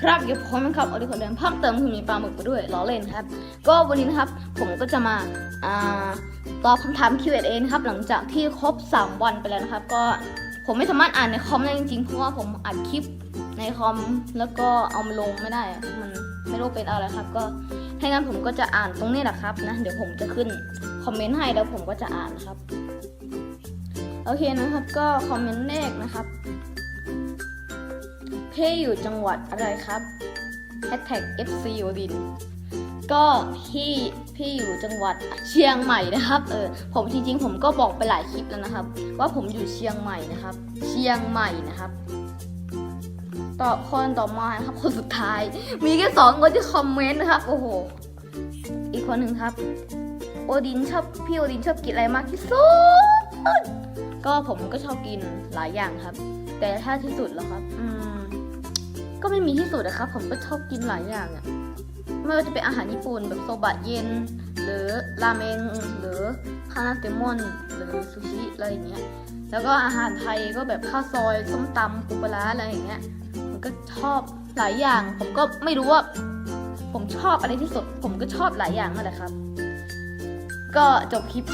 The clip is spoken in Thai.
ครับอยู่พร้อมนะครับเอาดีคนเดิมเพิ่มเติมคือมีปลาหมึกไปด้วยล้อเล่นครับ ก็วันนี้นะครับผมก็จะมาตอบคำถาม Q&A นะครับหลังจากที่ครบ 3 วันไปแล้วนะครับ ก็ผมไม่สามารถอ่านในคอมได้จริงๆเพราะว่าผมอัดคลิปในคอมแล้วก็เอามาลงไม่ได้อะมันไม่รู้เป็นอะไรครับ ก็ถ้างั้นผมก็จะอ่านตรงนี้แหละครับนะเดี๋ยวผมจะขึ้นคอมเมนต์ให้แล้วผมก็จะอ่านครับ โอเคนะครับก็คอมเมนต์แรกนะครับ พี่อยู่จังหวัดอะไรครับ FC โอดิน ก็พี่พี่อยู่จังหวัดเชียงใหม่นะครับ เออ ผมจริงๆ ผมก็บอกไปหลายคลิปแล้วนะครับ ว่าผมอยู่เชียงใหม่นะครับ เชียงใหม่นะครับต่อคนต่อมาครับ คนสุดท้าย มีแค่สองคนที่คอมเมนต์นะครับ โอ้โห อีกคนหนึ่งครับ โอดินชอบพี่โอดินชอบกินอะไรมากที่สุด ก็ผมก็ชอบกินหลายอย่างครับ แต่ถ้าที่สุดแล้วครับ อืม ก็ไม่มีที่สุดนะครับ ผมก็ชอบกินหลายอย่างอะไม่ว่าจะเป็นอาหารญี่ปุ่นแบบโซบะเย็น หรือราเมงหรือคานาเตมอนหรือซูชิอะไรอย่างเงี้ยแล้วก็อาหารไทยก็แบบข้าวซอยส้มตำปูปลาร้าอะไรอย่างเงี้ยผมก็ชอบหลายอย่าง ผมก็ไม่รู้ว่า ผมชอบอะไรที่สุด ผมก็ชอบหลายอย่างนั่นแหละครับ ก็จบคลิป